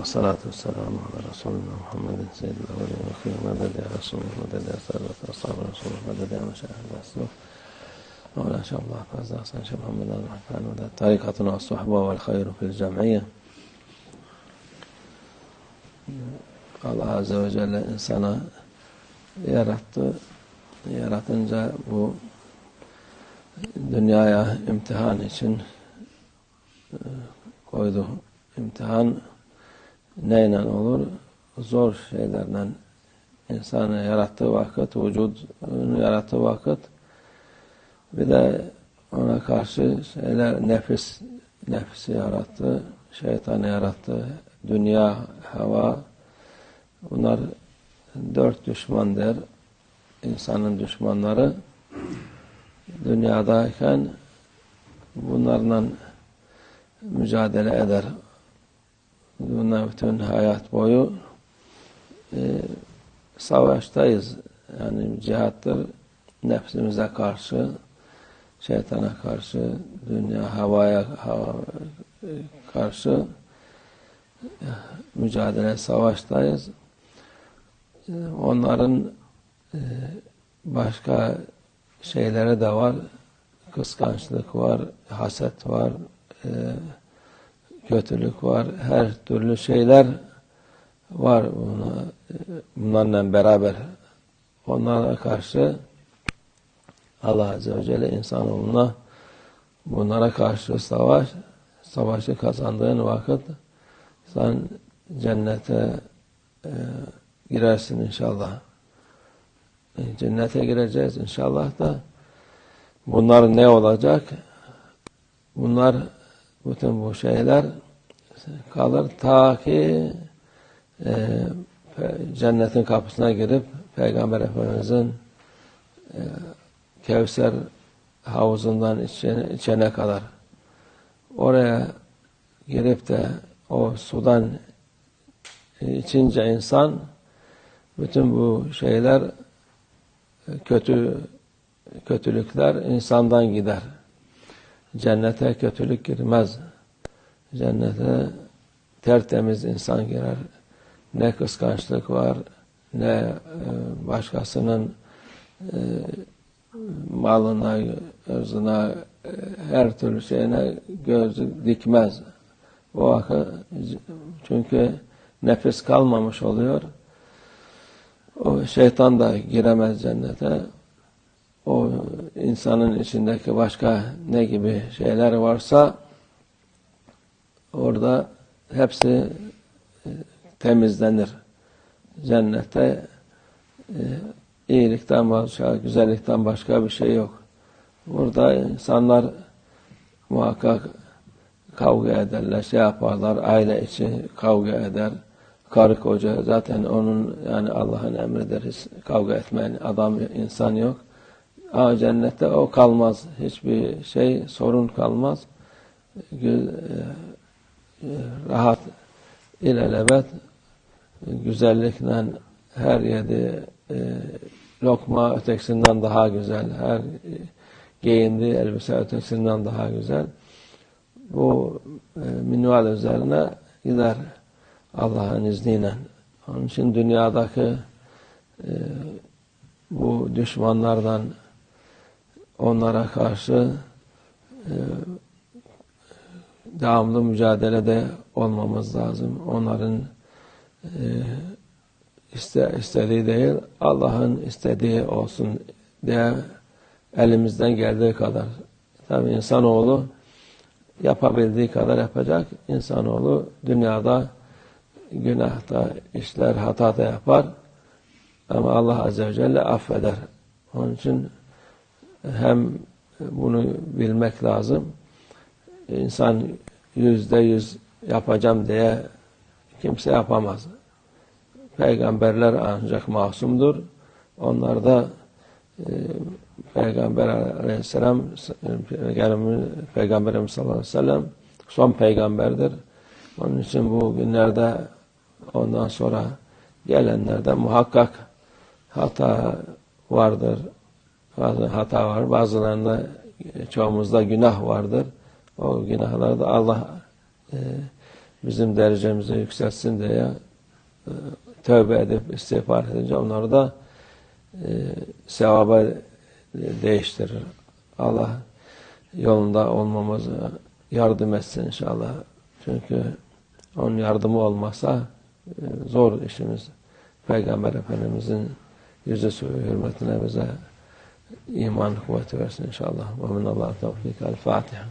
والصلاة والسلام على رسولنا محمد سيد الأولين والآخرين مدد يا رسول مدد يا سادة أصحاب رسول مدد يا مشاهد الأسلوب مولا إن شاء الله فاز أحسن شيخ محمد المحكان وده طريقتنا والصحبة والخير في الجمعية Allah Azze ve Celle insana yarattı. Yaratınca bu dünyaya imtihan için koydu. İmtihan neyle olur? Zor şeylerden insanı yarattığı vakit, vücudunu yarattığı vakit bir de ona karşı şeyler nefis nefsi yarattı, şeytanı yarattı, dünya, hava bunlar dört düşman der. İnsanın düşmanları dünyadayken bunlarla mücadele eder. Bunlar bütün hayat boyu e, savaştayız. Yani cihattır nefsimize karşı, şeytana karşı, dünya havaya hava, karşı mücadele savaştayız. Onların başka şeyleri de var. Kıskançlık var, haset var, kötülük var. Her türlü şeyler var buna, bunlarla beraber. Onlara karşı Allah Azze ve Celle insanoğluna bunlara karşı savaş, savaşı kazandığın vakit sen cennete e, girersin inşallah. Cennete gireceğiz inşallah da bunlar ne olacak? Bunlar bütün bu şeyler kalır ta ki e, cennetin kapısına girip Peygamber Efendimiz'in e, Kevser havuzundan içene, içene kadar oraya girip de o sudan içince insan bütün bu şeyler kötü kötülükler insandan gider. Cennete kötülük girmez. Cennete tertemiz insan girer. Ne kıskançlık var, ne başkasının malına, ırzına, her türlü şeyine gözü dikmez. O vakit çünkü nefis kalmamış oluyor. O şeytan da giremez cennete. O insanın içindeki başka ne gibi şeyler varsa orada hepsi temizlenir. Cennette iyilikten başka, güzellikten başka bir şey yok. Burada insanlar muhakkak kavga ederler, şey yaparlar, aile içi kavga eder. Karı koca zaten onun yani Allah'ın emridir. Kavga etmeyen adam, insan yok. Ama cennette o kalmaz. Hiçbir şey, sorun kalmaz. Rahat, ilelebet, güzellikle her yedi lokma ötekisinden daha güzel. Her giyindiği elbise ötekisinden daha güzel. Bu e, minval üzerine gider Allah'ın izniyle. Onun için dünyadaki e, bu düşmanlardan onlara karşı e, devamlı mücadelede olmamız lazım. Onların e, iste, istediği değil, Allah'ın istediği olsun diye elimizden geldiği kadar. Tabi insanoğlu yapabildiği kadar yapacak. İnsanoğlu dünyada günahta işler, hata da yapar. Ama Allah Azze ve Celle affeder. Onun için hem bunu bilmek lazım. İnsan yüzde yüz yapacağım diye kimse yapamaz. Peygamberler ancak masumdur. Onlar da e, Peygamber aleyhisselam Peygamberimiz sallallahu aleyhi ve sellem son peygamberdir. Onun için bu günlerde ondan sonra gelenlerde muhakkak hata vardır. Bazı hata var. bizim derecemizi yükseltsin diye e, tövbe edip istiğfar edince onları da e, sevaba değiştirir. Allah yolunda olmamızı yardım etsin inşallah. Çünkü onun yardımı olmazsa e, zor işimiz. Peygamber Efendimizin yüzü suyu hürmetine bize إيمان قوة ويسر إن شاء الله. ومن الله التوفيق. الفاتحة.